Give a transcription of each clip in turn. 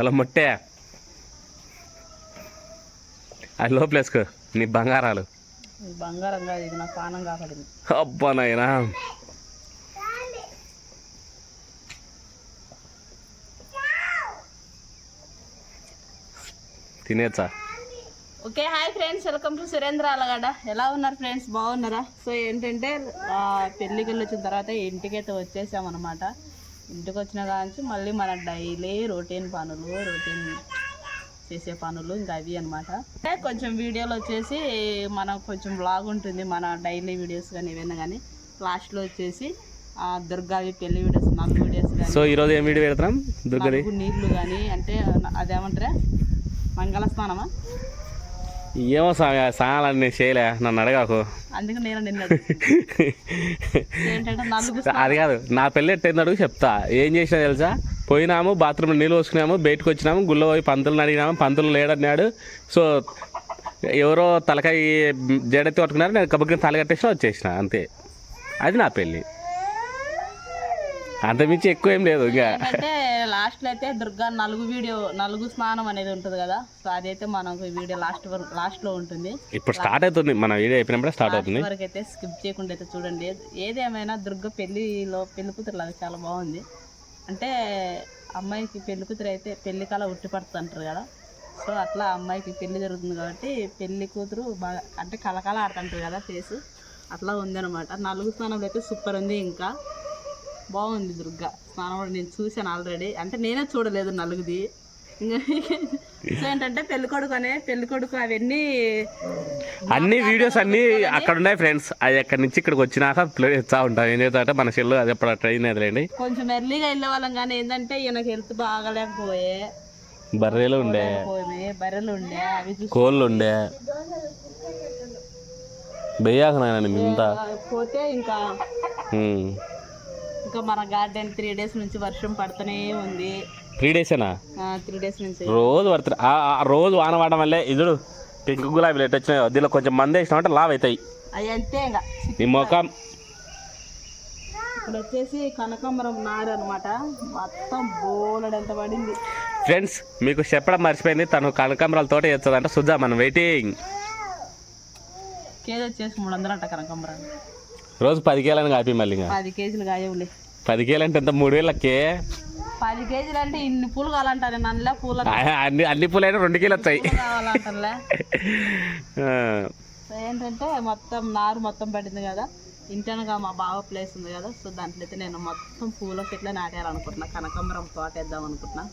అలా మొట్టే. అది లోపలేసుకో నీ బంగారాలు. బంగారం కాదు ఇది నా పానం కాపాడింది. అబ్బా నాయనా. తినేచ్చా? Okay hi friends welcome to Surendra Alagadda. ఎలా ఉన్నారు ఫ్రెండ్స్? బాగున్నారా? సో ఏంటంటే పెళ్ళికి వచ్చిన తర్వాత ఇంటికైతే వచ్చేసామన్నమాట. ఇంటికి వచ్చిన కాంచి మళ్ళీ మన డైలీ రొటీన్ పనులు రొటీన్ చేసే పనులు ఇంకా అవి అనమాట కొంచెం వీడియోలు వచ్చేసి మనకు కొంచెం బ్లాగ్ ఉంటుంది మన డైలీ వీడియోస్ కానీ ఏవైనా కానీ. లాస్ట్లో వచ్చేసి దుర్గావి పెళ్ళి వీడియోస్ నలుగు వీడియోస్ కానీ. సో ఈరోజు ఏం వీడియో పెడతాం? దుర్గది? నలుగు నీళ్ళు కానీ అంటే అదేమంటారా? మంగళ స్నానమా? ఏమో స్వామి ఆ స్నానాలన్నీ చేయలే. నన్ను అడగాకు. నేను అది కాదు నా పెళ్ళి ఎట్టయింది అడుగు చెప్తా. ఏం చేసినా తెలుసా? పోయినాము బాత్రూమ్ నీళ్ళు పోసుకున్నాము బయటకు వచ్చినాము గుళ్ళో పోయి పంతులను అడిగినాము పంతులు లేడన్నాడు. సో ఎవరో తలకాయ జడెత్తి పట్టుకున్నారు నేను కబుర్కి తల కట్టేసిన వచ్చేసిన అంతే. అది నా పెళ్ళి. అంతమించి ఎక్కువ ఏం లేదు ఇంకా. ఏంటంటే లాస్ట్లో అయితే దుర్గా నలుగు వీడియో నలుగు స్నానం అనేది ఉంటుంది కదా. సో అదైతే మనకు వీడియో లాస్ట్ వరకు లాస్ట్లో ఉంటుంది. ఇప్పుడు స్టార్ట్ అవుతుంది. మన వీడియో అయిపోయినప్పుడే స్టార్ట్ అవుతుంది. వరకు అయితే స్కిప్ చేయకుండా అయితే చూడండి. ఏదేమైనా దుర్గ పెళ్ళిలో పెళ్ళి కూతురు లాగా చాలా బాగుంది. అంటే అమ్మాయికి పెళ్ళి కూతురు అయితే పెళ్ళి కళ ఉట్టి పడుతుంది అంటారు కదా. సో అట్లా అమ్మాయికి పెళ్ళి జరుగుతుంది కాబట్టి పెళ్ళి కూతురు బాగా అంటే కళకళ ఆడుతుంటారు కదా ఫేస్ అట్లా ఉందన్నమాట. నలుగు స్నానంలో అయితే సూపర్ ఉంది ఇంకా. బాగుంది దుర్గ. స్నానం కూడా నేను చూశాను ఆల్రెడీ అంటే నేనే చూడలేదు నలుగుది. సో ఏంటంటే పెళ్ళి కొడుకు అనే పెళ్ళి కొడుకు అవన్నీ అన్ని వీడియోస్ అన్ని అక్కడ ఉన్నాయి ఫ్రెండ్స్ అది అక్కడి నుంచి ఇక్కడికి వచ్చినాక ప్లే చేస్తూ ఉంటాం. ఏం చేస్తా మన సెల్ అది ఎప్పుడు ట్రైన్ అదిలేండి కొంచెం ఎర్లీగా వెళ్ళే వాళ్ళం కానీ ఏంటంటే ఈయనకి హెల్త్ బాగాలేకపోయే. బర్రెలు ఉండే. పోయి బర్రెలు ఉండే కోళ్ళు ఉండే. బెయ్యాక నాయన పోతే ఇంకా. ఇంకా మన గార్డెన్ త్రీ డేస్ నుంచి వర్షం పడుతూనే ఉంది. త్రీ డేసేనా త్రీ డేస్ నుంచి. రోజు పడుతుంది రోజు వాన పడడం వల్లే ఇదుడు పింక్ గులాబీలు ఎట్టు వచ్చినాయో. దీనిలో కొంచెం మంది వేసినామంటే లావ్ అవుతాయి. అవి అంతే ఇంకా. నీ మొఖం. ఇక్కడ వచ్చేసి కనకాంబరం నారు అనమాట మొత్తం బోలెడంత పడింది. ఫ్రెండ్స్ మీకు చెప్పడం మర్చిపోయింది. తను కనకాంబరాల తోట చేస్తుందంట. సుజా మనం వెయిటింగ్ కేజీ వచ్చేసి మూడు వందలు అంట కనకాంబరం రోజు పది కేలని కాపీ మళ్ళీ ఇంకా. పది కేజీలు కాయవులే పది కేలు అంటే ఎంత? మూడు వేలకే పది కేజీలు అంటే ఇన్ని పూలు కావాలంటారు నల్ల పూల అన్ని అన్ని పూలైనా రెండు కేలు వస్తాయి. కావాలంటారులే. ఏంటంటే మొత్తం నారు మొత్తం పడింది కదా. ఇంటనగా మా బావ ప్లేస్ ఉంది కదా. సో దాంట్లో అయితే నేను మొత్తం పూల చెట్లే నాటేయాలనుకుంటున్నా. కనకాంబరం తోట వేద్దాం అనుకుంటున్నా.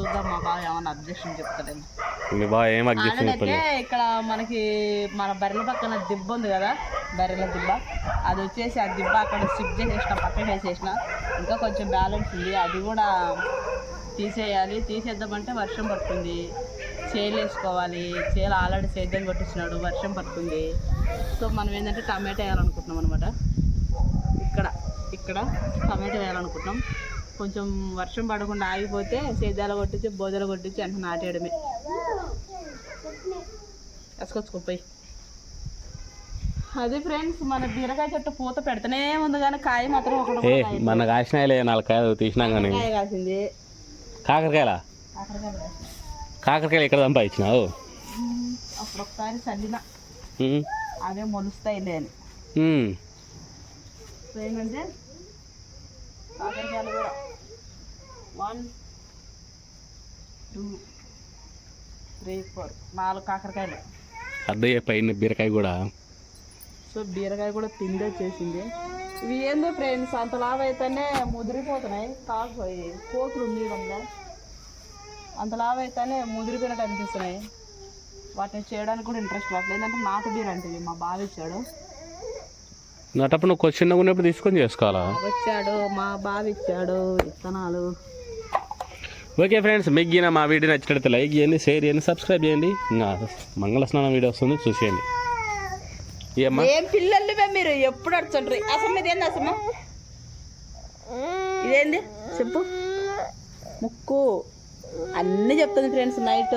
చూద్దాం మా బావ ఏమన్నా అబ్జెక్షన్ చెప్తాడేమో మీ ఏం ఇక్కడ మనకి మన బర్రెల పక్కన దిబ్బ ఉంది కదా బర్రెల దిబ్బ. అది వచ్చేసి ఆ దిబ్బ అక్కడ స్టిప్ చేసేసిన పక్కన వేసేసిన. ఇంకా కొంచెం బ్యాలెన్స్ ఉంది అది కూడా తీసేయాలి. తీసేద్దామంటే వర్షం పడుతుంది. చేలు వేసుకోవాలి. చేలు ఆల్రెడీ సేద్యం కొట్టించినాడు వర్షం పడుతుంది. సో మనం ఏంటంటే టమాటా వేయాలనుకుంటున్నాం అనమాట ఇక్కడ ఇక్కడ టమాటా వేయాలనుకుంటున్నాం. కొంచెం వర్షం పడకుండా ఆగిపోతే సేద్యాలు కొట్టించి బోదలు కొట్టించి అంటే నాటేయడమే. వేసుకొచ్చుకోపోయి అది ఫ్రెండ్స్ మన బీరకాయ చెట్టు పూత పెడుతూనే ఉంది కానీ కాయ మాత్రం ఒకటి. మన కాసినాయలే నాలుగు కాయలు తీసినాం కానీ. కాసింది. కాకరకాయలా. కాకరకాయలు ఎక్కడ సంపాదించినావు అప్పుడు ఒకసారి చల్లిన. అవే ఉమ్. సో ఏంటంటే కాకరకాయలు కూడా. వన్ టూ త్రీ ఫోర్ నాలుగు కాకరకాయలు. అద్దయ్య పైన బీరకాయ కూడా. సో బీరకాయ కూడా పిండి వచ్చేసింది. ఇవి ఏందో ఫ్రెండ్స్ అంత లాభ అయితేనే ముదిరిపోతున్నాయి కాకపోయి కోతులు ఉంది వల్ల అంత లాభ అయితేనే ముదిరిపోయినట్టు అనిపిస్తున్నాయి. వాటిని చేయడానికి కూడా ఇంట్రెస్ట్ రావట్లేదు. ఏంటంటే నాటు బీర అంటే మా బావ ఇచ్చాడు. నాటప్పుడు నువ్వు చిన్నగా ఉన్నప్పుడు తీసుకొని చేసుకోవాలా? బావ ఇచ్చాడు మా బావ ఇచ్చాడు విత్తనాలు. ఓకే ఫ్రెండ్స్ మీకు గిన మా వీడియో నచ్చినట్లయితే లైక్ చేయండి షేర్ చేయండి సబ్స్క్రైబ్ చేయండి. ఇంకా మంగళ స్నానం వీడియో వస్తుంది చూసేయండి. ఏం పిల్లలు మీరు ఎప్పుడు అడుచుంటారు అసలు ఇదేంది అసలు ఇదేంది? చెప్పు. ముక్కు. అన్నీ చెప్తుంది ఫ్రెండ్స్ నైట్.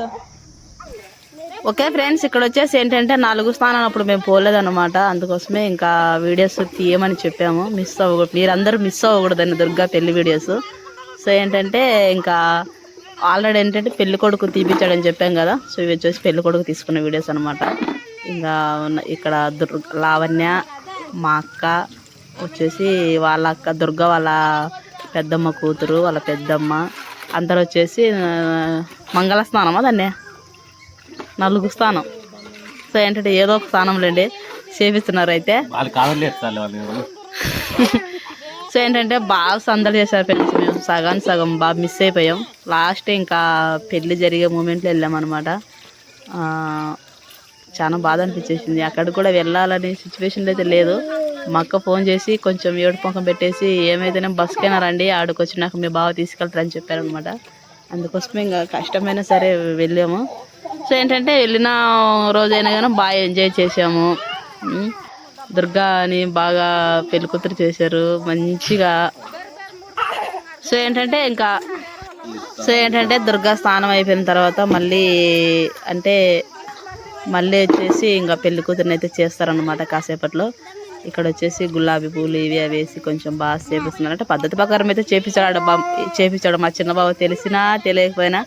ఓకే ఫ్రెండ్స్ ఇక్కడ వచ్చేసి ఏంటంటే నాలుగు స్థానాలు అప్పుడు మేము పోలేదన్నమాట. అందుకోసమే ఇంకా వీడియోస్ తీయమని చెప్పాము. మిస్ అవ్వకూడదు. మీరందరూ మిస్ అవ్వకూడదండి దుర్గా పెళ్ళి వీడియోస్. సో ఏంటంటే ఇంకా ఆల్రెడీ ఏంటంటే పెళ్ళి కొడుకు తీపిచ్చాడని చెప్పాం కదా. సో ఇవి వచ్చేసి పెళ్ళి కొడుకు తీసుకున్న వీడియోస్ అనమాట ఇంకా ఇక్కడ దుర్ లావణ్య మా అక్క వచ్చేసి వాళ్ళ అక్క దుర్గ వాళ్ళ పెద్దమ్మ కూతురు వాళ్ళ పెద్దమ్మ. అందరు వచ్చేసి మంగళ స్నానమా దాన్ని? నలుగు స్నానం. సో ఏంటంటే ఏదో ఒక స్థానంలేండి చేపిస్తున్నారు అయితే సో ఏంటంటే బాగా సందడి చేశారు ఫ్రెండ్స్. సగం సగం బాగా మిస్ అయిపోయాం. లాస్ట్ ఇంకా పెళ్ళి జరిగే మూమెంట్లో వెళ్ళామన్నమాట చాలా బాధ అనిపించేసింది. అక్కడికి కూడా వెళ్ళాలనే సిచ్యువేషన్ అయితే లేదు. మా అక్క ఫోన్ చేసి కొంచెం ఏడు పొంకం పెట్టేసి ఏమైతేనే బస్కైనా రండి ఆడికి వచ్చినాక మీ బావ తీసుకెళ్తారని చెప్పారనమాట అందుకోసమే ఇంకా కష్టమైనా సరే వెళ్ళాము. సో ఏంటంటే వెళ్ళిన రోజైనా కానీ బాగా ఎంజాయ్ చేసాము దుర్గా దుర్గాని బాగా పెళ్ళికూతురు చేశారు. మంచిగా సో ఏంటంటే ఇంకా సో ఏంటంటే దుర్గా స్నానం అయిపోయిన తర్వాత మళ్ళీ అంటే మళ్ళీ వచ్చేసి ఇంకా పెళ్ళి కూతురుని అయితే చేస్తారనమాట కాసేపట్లో. ఇక్కడ వచ్చేసి గులాబీ పూలు ఇవి అవి వేసి కొంచెం బాగా చేపిస్తున్నారు. అంటే పద్ధతి ప్రకారం అయితే చేపించాడు బా- చేపించాడు మా చిన్న బాబు. తెలిసినా తెలియకపోయినా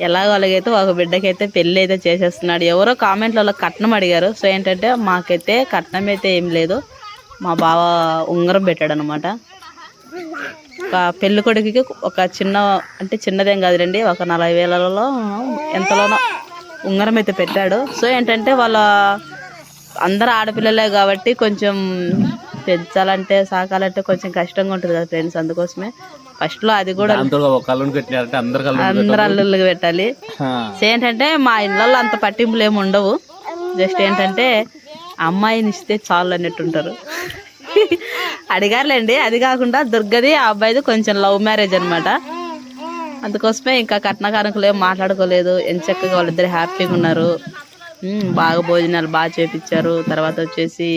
ఎలాగో అలాగైతే ఒక బిడ్డకైతే పెళ్ళి అయితే చేసేస్తున్నాడు. ఎవరో కామెంట్లలో కట్నం అడిగారు. సో ఏంటంటే మాకైతే కట్నం అయితే ఏం లేదు. మా బావ ఉంగరం పెట్టాడు అనమాట ఒక పెళ్ళి కొడుకుకి ఒక చిన్న అంటే చిన్నదేం కాదులేండి ఒక నలభై వేలలో ఎంతలోనో ఉంగరం అయితే పెట్టాడు. సో ఏంటంటే వాళ్ళ అందరు ఆడపిల్లలే కాబట్టి కొంచెం పెంచాలంటే సాకాలంటే కొంచెం కష్టంగా ఉంటుంది కదా ఫ్రెండ్స్ అందుకోసమే. ఫస్ట్లో అది కూడా అందరు అల్లుళ్ళకి పెట్టాలి. సో ఏంటంటే మా ఇళ్ళల్లో అంత పట్టింపులు ఏమి ఉండవు. జస్ట్ ఏంటంటే అమ్మాయిని ఇస్తే చాలు అన్నట్టు ఉంటారు. అడిగారులేండి. అది కాకుండా దుర్గది ఆ అబ్బాయిది కొంచెం లవ్ మ్యారేజ్ అనమాట అందుకోసమే ఇంకా కట్న కానుకలు ఏం మాట్లాడుకోలేదు. ఎంచక్కగా వాళ్ళిద్దరు హ్యాపీగా ఉన్నారు. బాగా భోజనాలు బాగా చేపించారు తర్వాత వచ్చేసి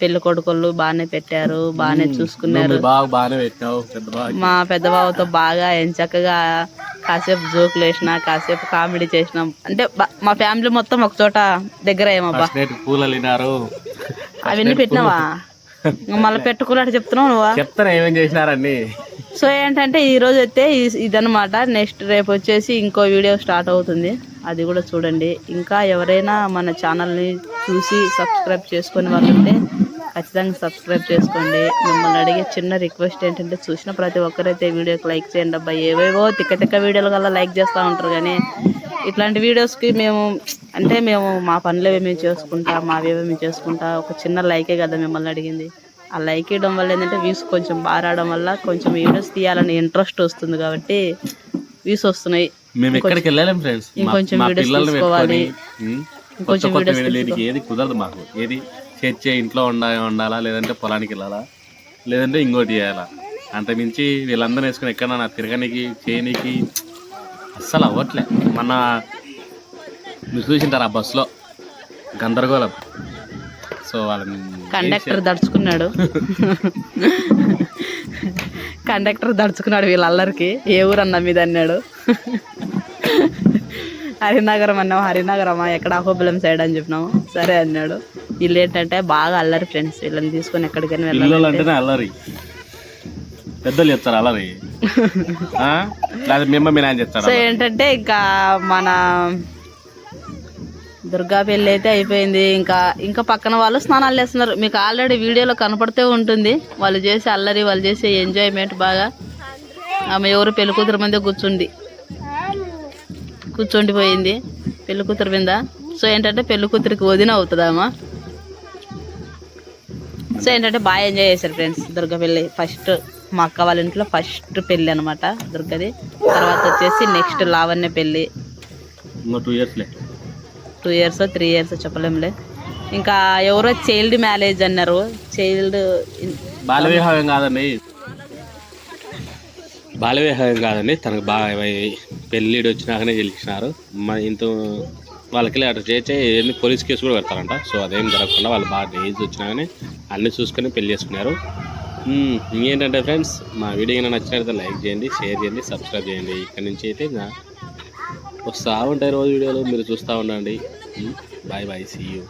పెళ్ళి కొడుకులు బాగానే పెట్టారు బాగానే చూసుకున్నారు. మా పెద్ద బావతో బాగా ఎంచక్కగా కాసేపు జోకులు వేసిన కాసేపు కామెడీ చేసినాం. అంటే మా ఫ్యామిలీ మొత్తం ఒక చోట దగ్గర పూలు అల్లినారు అవన్నీ పెట్టినావా? మళ్ళీ పెట్టుకున్నట్టు చెప్తున్నావు నువ్వా? చెప్తాను ఏమేం చేసినారని సో ఏంటంటే ఈ రోజు అయితే ఇదన్నమాట. నెక్స్ట్ రేపు వచ్చేసి ఇంకో వీడియో స్టార్ట్ అవుతుంది. అది కూడా చూడండి. ఇంకా ఎవరైనా మన ఛానల్ని చూసి సబ్స్క్రైబ్ చేసుకునే వాళ్ళు ఉంటే ఖచ్చితంగా సబ్స్క్రైబ్ చేసుకోండి. మిమ్మల్ని అడిగే చిన్న రిక్వెస్ట్ ఏంటంటే చూసిన ప్రతి ఒక్కరైతే వీడియోకి లైక్ చేయండి. అబ్బా ఏవేవో తిక్క తిక్క వీడియోల లైక్ చేస్తూ ఉంటారు కానీ ఇట్లాంటి వీడియోస్కి మేము అంటే మేము మా పనులు మేము చేసుకుంటా మావేవో మేము చేసుకుంటా ఒక చిన్న లైకే కదా మిమ్మల్ని అడిగింది. ఆ లైక్ ఇవ్వడం వల్ల ఏంటంటే వ్యూస్ కొంచెం బాగా రావడం వల్ల కొంచెం వీడియోస్ తీయాలని ఇంట్రెస్ట్ వస్తుంది కాబట్టి వ్యూస్ వస్తున్నాయి. మేము ఎక్కడికి వెళ్ళలేం ఫ్రెండ్స్. ఇంకొంచెం పిల్లల్ని తీసుకోవాలి. ఇంకొంచెం వీడియోలకి ఏది కుదరదు మాకు. ఏది చర్చే ఇంట్లో ఉండా ఉండాలా లేదంటే పొలానికి వెళ్ళాలా లేదంటే ఇంకోటి చేయాలా. అంత మించి వీళ్ళందరూ వేసుకుని ఎక్కడన్నా తిరగనికి చేయనికి అస్సలు అవ్వట్లే. మన మీరు చూసింటారు ఆ బస్సులో? గందరగోళం. సో వాళ్ళని కండక్టర్ దడుచుకున్నాడు. కండక్టర్ దడుచుకున్నాడు వీళ్ళల్లరికి ఏ ఊరు అన్న మీద అన్నాడు. హరినగరం అన్నావు హరినగరమా? ఎక్కడ అహోబిలం సైడ్ అని చెప్పినాము సరే అన్నాడు. వీళ్ళు ఏంటంటే బాగా అల్లరి ఫ్రెండ్స్. వీళ్ళని తీసుకొని ఎక్కడికైనా వెళ్ళాలి పిల్లలు అంటేనే అల్లరి. పెద్దలు చెప్తారు అల్లరి? లేదా మిమ్మ మీ నాయన చెప్తారు సో ఏంటంటే ఇంకా మన దుర్గా పెళ్ళి అయితే అయిపోయింది. ఇంకా ఇంకా పక్కన వాళ్ళు స్నానాలు చేస్తున్నారు. మీకు ఆల్రెడీ వీడియోలో కనపడుతూ ఉంటుంది. వాళ్ళు చేసే అల్లరి వాళ్ళు చేసే ఎంజాయ్మెంట్ బాగా. ఆమె ఎవరు పెళ్ళి కూతురు మీద కూర్చుండి కూర్చుండిపోయింది. పెళ్ళి కూతురు మీద. సో ఏంటంటే పెళ్ళి కూతురికి వదిన అవుతుందామా సో ఏంటంటే బాగా ఎంజాయ్ చేశారు ఫ్రెండ్స్ దుర్గ పెళ్ళి ఫస్ట్ మా అక్క వాళ్ళ ఇంట్లో ఫస్ట్ పెళ్ళి అనమాట దుర్గది. తర్వాత వచ్చేసి నెక్స్ట్ లావణ్య పెళ్ళి ఇంకో టూ ఇయర్స్లే టూ ఇయర్స్ త్రీ ఇయర్స్ చెప్పలేంలే ఇంకా ఎవరో చైల్డ్ మ్యారేజ్ అన్నారు. చైల్డ్ బాల వివాహం కాదండి. బాల వివాహం కాదండి. తనకు బాగా పెళ్ళిడు వచ్చినాకనే గెలిచినారు. మా ఇంత వాళ్ళకి అటు చేసి ఎన్ని పోలీస్ కేసు కూడా పెడతారంట. సో అదేం జరగకుండా వాళ్ళు బాగా ఏజ్ వచ్చినాకనే అన్ని చూసుకొని పెళ్ళి చేసుకున్నారు. ఇంకేంటంటే ఫ్రెండ్స్ మా వీడియో నచ్చినట్లయితే లైక్ చేయండి షేర్ చేయండి సబ్స్క్రైబ్ చేయండి. ఇక్కడ నుంచి అయితే వస్తూ ఉంటాయి రోజు వీడియోలు మీరు చూస్తూ ఉండండి. Bye bye see you